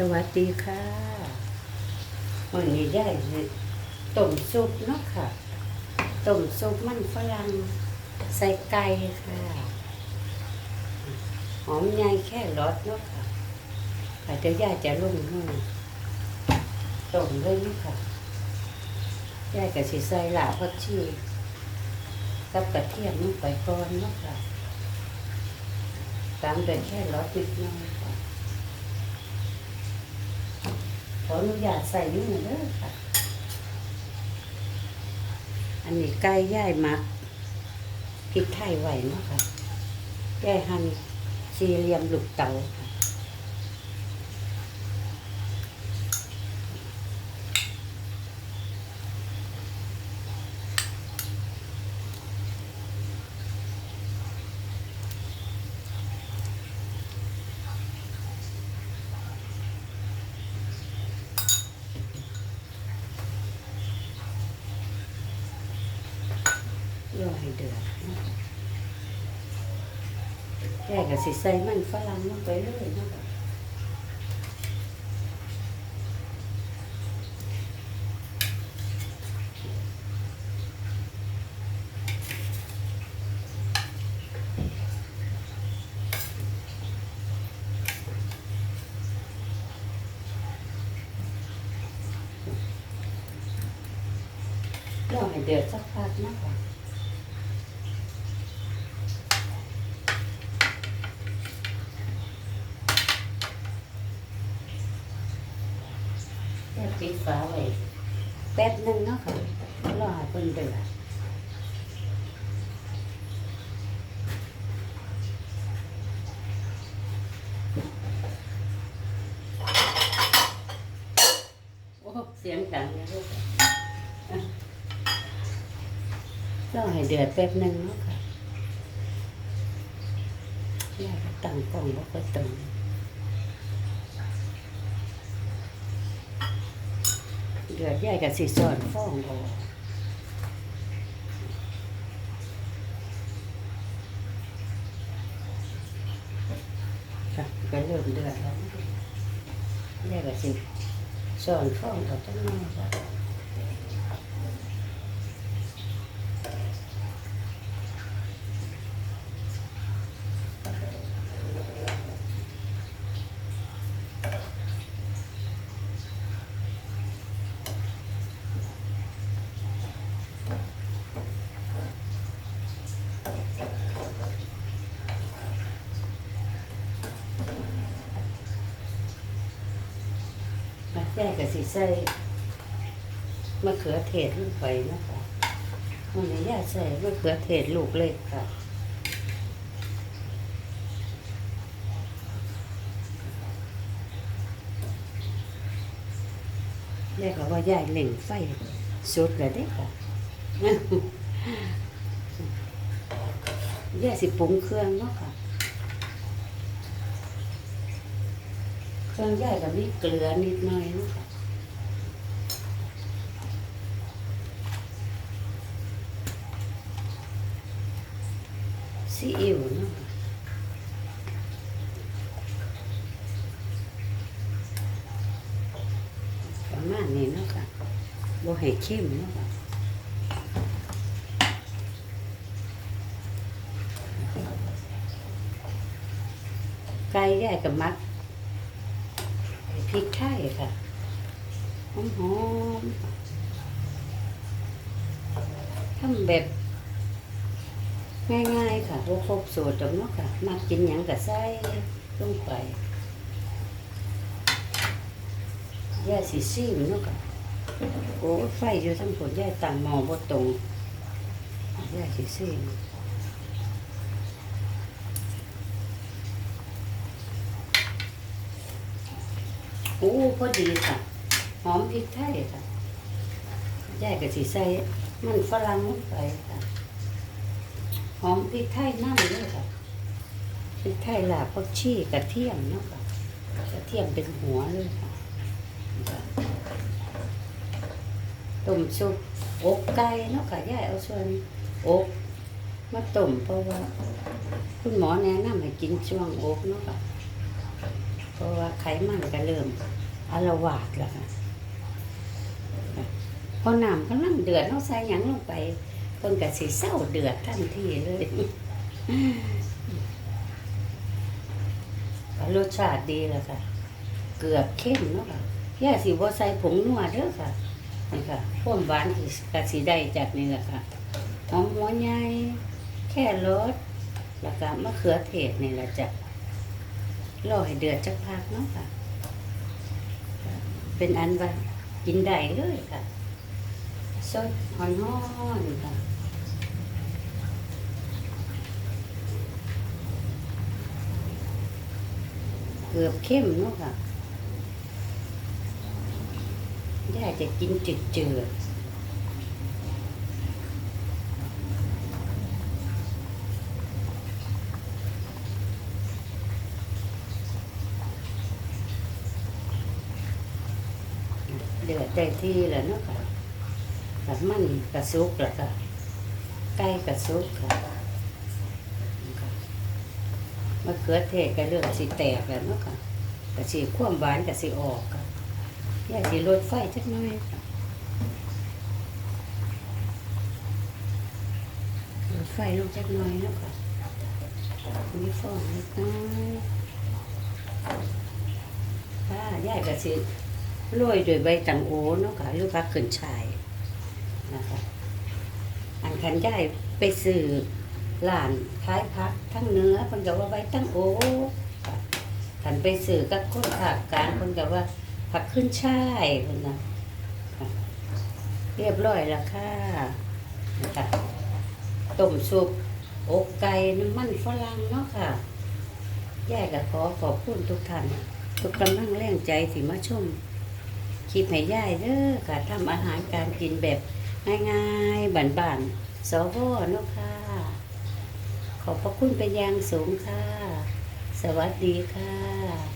สวัสดีค่ะวันนี้ได้ต้มซุปเนาะค่ะต้มซุปมันฝรั่งใส่ไก่ค่ะหอมใหญ่แค่รสเนาะค่ะอาจจะย่าจะลงนู่นต้มเลยเนาะค่ะย่ากับสิใส่หลาพักชีกับกระเทียมลงไปก่อนเนาะค่ะตามด้วยแค่รสนิดหน่อย ขออนุญาตใส่ยุ่งเด้อค่ะ อันนี้ไก่ย่ายมักพริกไทยไหวเนาะค่ะย่ายหั่นสี่เหลี่ยมลูกเต๋าค่ะรอ ให้เดือดเนาะย่ายก็สิใส่มันฝรั่งลงไปเลยเนาะค่ะรอให้เดือดสักพักนะคะ ปิดฝาไว้แป๊บหนึงเนาะค่ะรอให้เพิ่นเดือดโอ้เสียงดังเลยลูกรอให้เดือดแป๊บหนึงเนาะค่ะย่าก็ตั้งกล้องบ่ค่อยตรง เดือดย่ายกับสีสอนฟ้องออกค่ะก็เริ่มเดือดแล้วย่ายกับสีสอนฟ้องออกจังน้อ ยาแจ้กับสีใส่มะเขือเทศลงไปนะคะมันนี้ย่าใส่มะเขือเทศลูกเล็กค่ะแย่ก็ว่าย่าเล่งไฟสุดเลยเด้ค่ะย่าสิปรุงเครื่องเนาะค่ะ เครื่องย่ายกับมีเกลือนิดหน่อยนะคะซีอิ๊วนะค่ะประมาณนี้นะคะบ่ให้เข้มนะคะไก่ย่ายกับมัก ริกไทยค่ะหอมหอมๆทำแบบง่ายๆค่ะพวกครบสูตรจังเนาะค่ะมากินหยังกับใส่ลงไปย่าสีซิมเนาะค่ะโอ้ไฟอยู่ทั้งผลย่าต่างหมอบ่ตรงย่าสีซิม โอ้พอดีค่ะ หอมพริกไทยค่ะแย่าก็สิใส่มันฝรั่งลงไปค่ะ หอมพริกไทยน้ำด้วยค่ะพริกไทยหลาบผักชีกระเทียมเนาะค่ะกระเทียมเป็นหัวเลยค่ะต้มซุปอกไก่เนาะค่ะย่าเอาส่วนอกมาต้มเพราะว่า คุณหมอแนะนำให้กินช่วงอกเนาะค่ะ ราะว่าไขมันก็เริ่มอารวาสแล้วค่ะพอน้ำกำลังเดือดเราใส่หยังลงไปเพิ่นก็สิเศร้าเดือดทันทีเลยรสชาติดีแล้วค่ะ เกือบเข้มเนาะค่ะย่าสิบ่ใส่ผงนัวเด้อค่ะนี่ค่ะความหวานที่กะสิได้จากนี่แหละค่ะหอมหัวใหญ่แค่รสแล้วก็มะเขือเทศนี่แหละจ้ะ รอให้เดือดจักพักเนาะค่ะ เป็นอันว่ากินได้เลยค่ะสดฮ้อนค่ะเกือบเข้มเนาะค่ะย่าจะกินจืดจืด เดือดได้ที่แล้วเนาะค่ะแบบมันกระซุกแล้วค่ะไก่กระซุกค่ะค่ะมะเขือเทศก็เริ่มสิแตกแล้วเนาะค่ะกระสีความหวานกระสีออกค่ะย่าสิลดไฟจักหน่อยค่ะลดไฟลงจักหน่อยเนาะค่ะมีฟองเล็กน้อยค่ะย่ากระสี โรยด้วยใบตังโอเนาะค่ะหรือผักขึ้นชายนะคะอันคันย่ายไปซื้อร้านขายผักทั้งเนื้อเพิ่นก็ว่าใบตั้งโอค่ะคันไปซื้อกับคนภาคกางเพิ่นก็ว่าผักขึ้นช่ายเพิ่นนะเรียบร้อยแล้วค่ะนะคะต้มซุปอกไก่น้ำมันฝรั่งเนาะค่ะแย่ายก็ขอขอบคุณทุกท่านทุกกำลังแรงใจที่มาชม ลิปให้ย่ายเด้อค่ะทำอาหารการกินแบบง่ายๆบ้านๆสวเนาะค่ะ ขอบพระคุณเป็นอย่างสูงค่ะ สวัสดีค่ะ